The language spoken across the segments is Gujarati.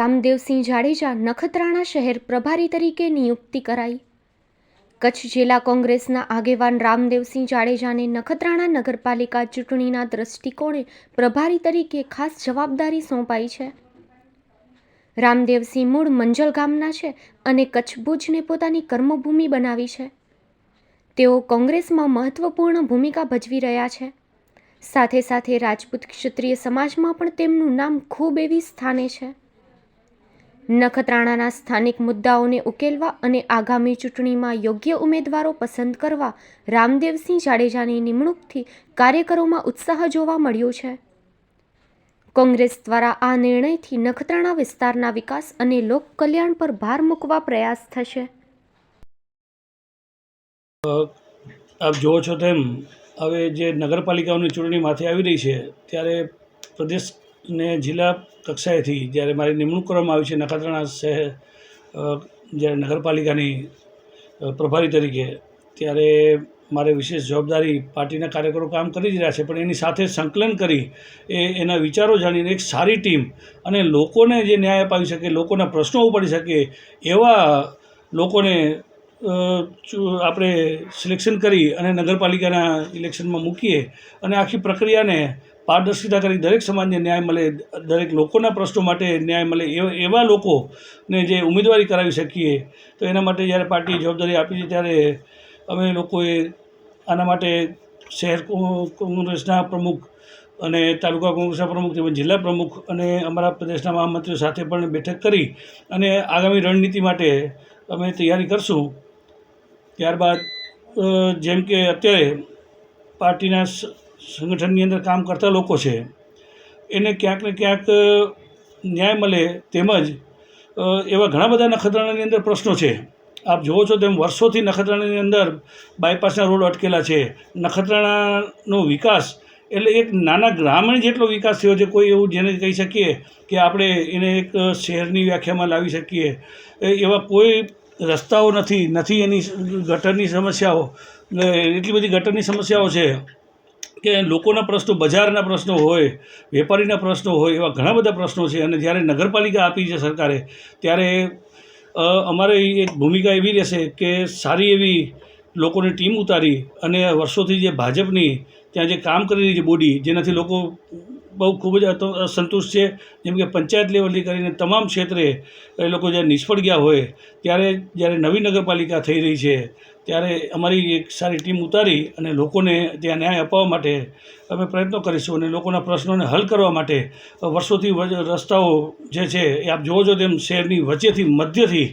રામદેવસિંહ જાડેજા નખત્રાણા શહેર પ્રભારી તરીકે નિયુક્તિ કરાઈ. કચ્છ જિલ્લા કોંગ્રેસના આગેવાન રામદેવસિંહ જાડેજાને નખત્રાણા નગરપાલિકા ચૂંટણીના દ્રષ્ટિકોણે પ્રભારી તરીકે ખાસ જવાબદારી સોંપાઈ છે. રામદેવસિંહ મૂળ મંજલ ગામના છે અને કચ્છ ભુજને પોતાની કર્મભૂમિ બનાવી છે. તેઓ કોંગ્રેસમાં મહત્વપૂર્ણ ભૂમિકા ભજવી રહ્યા છે. સાથે સાથે રાજપૂત ક્ષત્રિય સમાજમાં પણ તેમનું નામ ખૂબ એવી સ્થાને છે. નખત્રાણાના સ્થાનિક મુદ્દાઓને ઉકેલવા અને આગામી ચૂંટણીમાં યોગ્ય ઉમેદવારો પસંદ કરવા રામદેવસિંહ જાડેજાની નિમણૂકથી કાર્યકરોમાં ઉત્સાહ જોવા મળ્યો છે. કોંગ્રેસ દ્વારા આ નિર્ણયથી નખત્રાણા વિસ્તારના વિકાસ અને લોક કલ્યાણ પર ભાર મૂકવા પ્રયાસ થશે. આપ જુઓ છો તેમ, હવે જે નગરપાલિકાઓની ચૂંટણી માથે આવી રહી છે, ત્યારે પ્રદેશ ને જિલ્લા કક્ષાએથી જ્યારે મારી નિમણૂક કરવામાં આવી છે નખત્રાણા શહેર જ્યારે નગરપાલિકાની પ્રભારી તરીકે, ત્યારે મારે વિશેષ જવાબદારી પાર્ટીના કાર્યકરો કામ કરી જ રહ્યા છે, પણ એની સાથે સંકલન કરી એ, એના વિચારો જાણીને એક સારી ટીમ અને લોકોને જે ન્યાય અપાવી શકે, લોકોના પ્રશ્નો ઉપાડી શકે, એવા લોકોને આપણે સિલેક્શન કરી અને નગરપાલિકાના ઇલેક્શનમાં મૂકીએ અને આખી પ્રક્રિયાને પારદર્શિતા કરી દરેક સમાજને ન્યાય મળે, દરેક લોકોના પ્રશ્નો માટે ન્યાય મળે, એવા લોકોને જે ઉમેદવારી કરાવી શકીએ, તો એના માટે જ્યારે પાર્ટીએ જવાબદારી આપી છે, ત્યારે અમે લોકોએ આના માટે શહેર કોંગ્રેસના પ્રમુખ અને તાલુકા કોંગ્રેસના પ્રમુખ તેમજ જિલ્લા પ્રમુખ અને અમારા પ્રદેશના મહામંત્રીઓ સાથે પણ બેઠક કરી અને આગામી રણનીતિ માટે અમે તૈયારી કરશું. ત્યારબાદ જેમ કે અત્યારે પાર્ટીના સંગઠનની અંદર કામ કરતા લોકો છે. એને ક્યાંક ને ક્યાંક ન્યાય મળે તેમજ એવા ઘણા બધા નખત્રાણાની અંદર પ્રશ્નો છે. આપ જુઓ છો તેમ વર્ષોથી નખત્રાણાની અંદર બાયપાસના રોડ અટકેલા છે. નખત્રાણાનો વિકાસ એટલે એક નાના ગ્રામીણ જેટલો વિકાસ થયો છે, કોઈ એવું જેને કહી શકીએ કે આપણે એને એક શહેરની વ્યાખ્યામાં લાવી શકીએ. એવા કોઈ રસ્તાઓ નથી નથી એની ગટરની સમસ્યાઓ. એટલી બધી ગટરની સમસ્યાઓ છે. કે લોકોના પ્રશ્નો, બજારના પ્રશ્નો હોય, વેપારીના પ્રશ્નો હોય, એવા ઘણા બધા પ્રશ્નો છે. અને જ્યારે નગરપાલિકા આપી છે સરકારે, ત્યારે અમારે એક ભૂમિકા એવી રહેશે કે સારી એવી લોકોની ટીમ ઉતારી અને વર્ષોથી જે ભાજપની ત્યાં જે કામ કરી રહી છે બોડી, જેનાથી લોકો બહુ ખૂબ જ અસંતુષ્ટ છે. જેમ કે પંચાયત લેવલથી કરીને તમામ ક્ષેત્રે એ લોકો જ્યારે નિષ્ફળ ગયા હોય, ત્યારે જ્યારે નવી નગરપાલિકા થઈ રહી છે, ત્યારે અમારી એક સારી ટીમ ઉતારી અને લોકોને ત્યાં ન્યાય અપાવવા માટે અમે પ્રયત્નો કરીશું અને લોકોના પ્રશ્નોને હલ કરવા માટે વર્ષોથી રસ્તાઓ જે છે, એ આપ જોવો છો તેમ શહેરની વચ્ચેથી મધ્યથી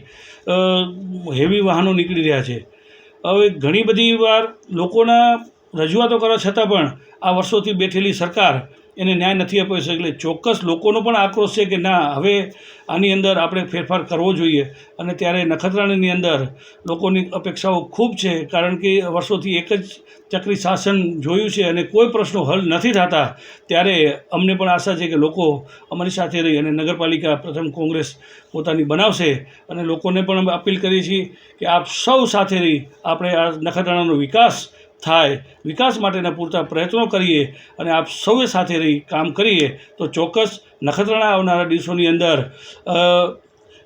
હેવી વાહનો નીકળી રહ્યા છે. હવે ઘણી બધી વાર લોકોના રજૂઆતો કરવા છતાં પણ આ વર્ષોથી બેઠેલી સરકાર એને ન્યાય નથી અપાવી શકે એટલે ચોક્કસ લોકોનો પણ આક્રોશ છે કે ના, હવે આની અંદર આપણે ફેરફાર કરવો જોઈએ. અને ત્યારે નખત્રાણીની અંદર લોકોની અપેક્ષાઓ ખૂબ છે, કારણ કે વર્ષોથી એક જ ચક્રી શાસન જોયું છે અને કોઈ પ્રશ્નો હલ નથી થતા. ત્યારે અમને પણ આશા છે કે લોકો અમારી સાથે રહી અને નગરપાલિકા પ્રથમ કોંગ્રેસ પોતાની બનાવશે. અને લોકોને પણ અપીલ કરીએ છીએ કે આપ સૌ સાથે રહી આપણે આ નખત્રાણાનો વિકાસ થાય, વિકાસ માટેના પૂરતા પ્રયત્નો કરીએ અને આપ સૌએ સાથે રહી કામ કરીએ, તો ચોક્કસ નખત્રાણા આવનારા દિવસોની અંદર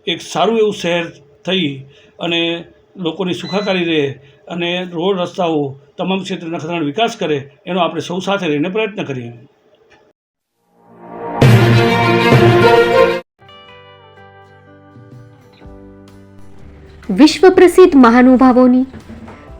એક સારું એવું શહેર થઈ અને લોકોની સુખાકારી રહે અને રોડ રસ્તાઓ તમામ ક્ષેત્રે નખત્રાણા વિકાસ કરે, એનો આપણે સૌ સાથે રહીને પ્રયત્ન કરીએ. વિશ્વ પ્રસિદ્ધ મહાનુભાવોની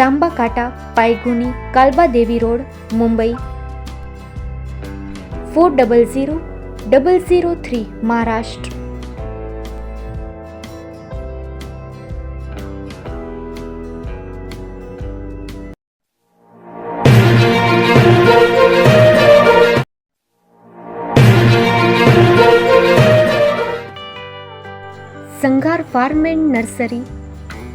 Tamba Kanta Pydhonie Kalba Devi road, Mumbai. Four double zero double zero three, Maharashtra. Sanghar farm and nursery